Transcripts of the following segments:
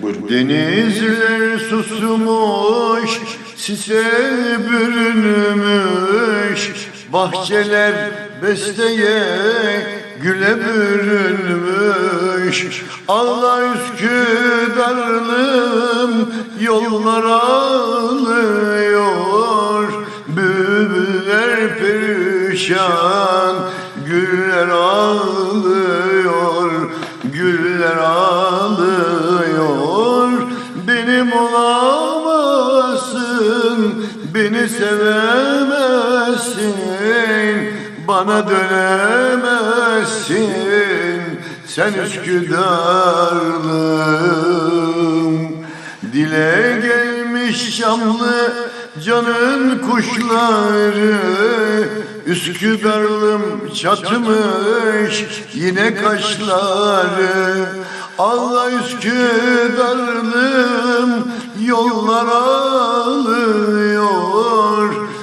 Buyurun. Denizler susmuş, sise bürünmüş. Bahçeler besteye güle bürünmüş. Allah Üsküdar'lım yollar alıyor. Bülbüller perişan güller ağlıyor olamazsın Beni sevemezsin Bana dönemezsin Sen Üsküdarlım. Dile gelmiş Şamlı canın kuşları Üsküdarlım çatmış yine kaşları. Allah Üsküdarlım yollar alıyor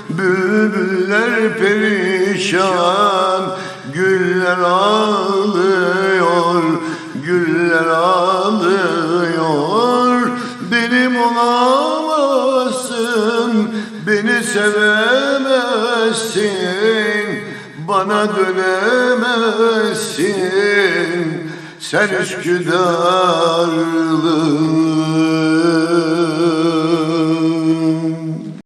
Bülbüller perişan güller ağlıyor Güller ağlıyor benim olamazsın Beni sevemezsin Bana dönemezsin. Sen Üsküdarlı